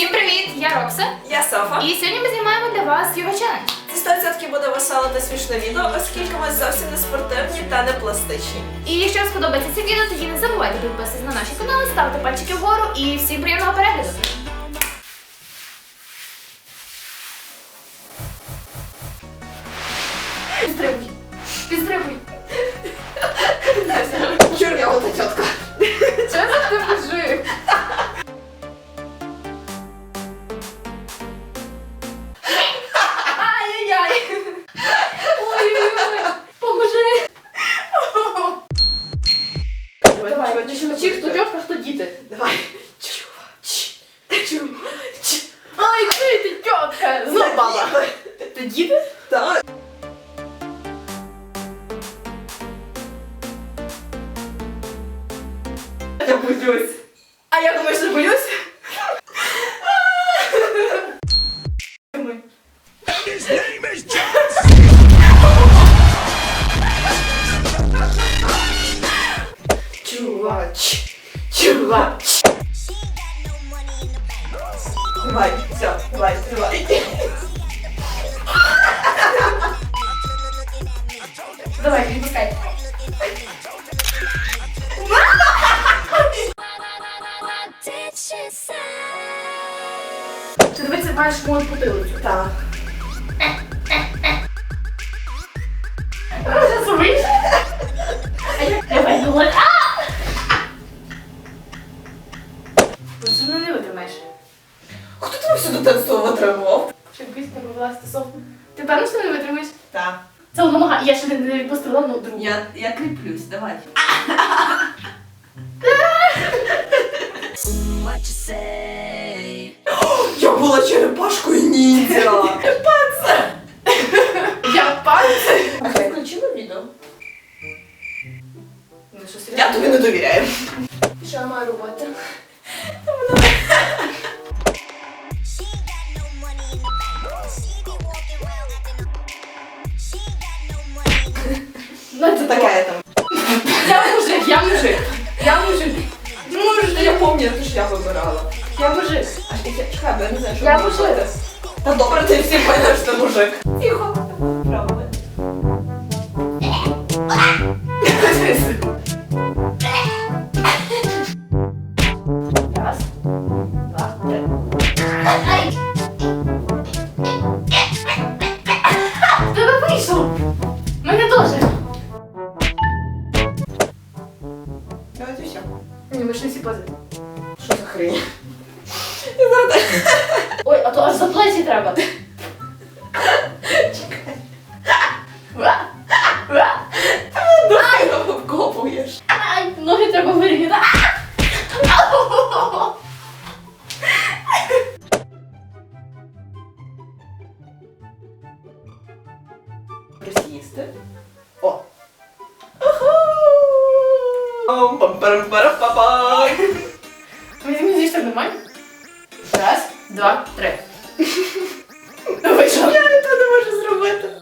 Всім привіт! Я Рокса. Я Софа. І сьогодні ми знімаємо для вас його челендж. Це 100% буде весело та смішне відео, оскільки ми зовсім не спортивні та не пластичні. І якщо вам сподобається це відео, тоді не забувайте підписатися на наші канали, ставити пальчики вгору і всім приємного перегляду. Діти. Давай. Ай, ти, ти тьотка. Знов баба. Ти діти? Так. Я боюсь. А я думаю, що боюсь. Чувач. Чувач. Давай, все, давай, давай. Давай, відпускай. Ти дивися, маєш мою потилицю. Так. Пісня повела стосовно. Ти певно, що не витримаєш? Так. Це вимагає. Я ще не, не відпустила одну другу. Я, я кріплюсь, давай. Я була черепашкою ніндзя. Я пальці. А ти включила відео? Ну, що Я серйозно? тобі не довіряю. Що я маю робити? Ну, Це таке там. Я мужик, я мужик. Я мужик. Ну, мужик, Я пам'ятаю, ж я вибирала. Я мужик. А ти чекай, бо я не знаю, що Я мужик. робити. Та добре, ти всі поймеш, що мужик. Тихо. Правда. Раз, два, три. Ай! Тебе вийшло! Всі пози. Що за хрень? Ой, а то аж за плечі треба. Уа! Уа! так обкопуєш. Ай, ноги треба вирівняти. Ау! Присісти. О. Мені здається, нормально? Раз, два, три. Вийшов. Я то не можу зробити.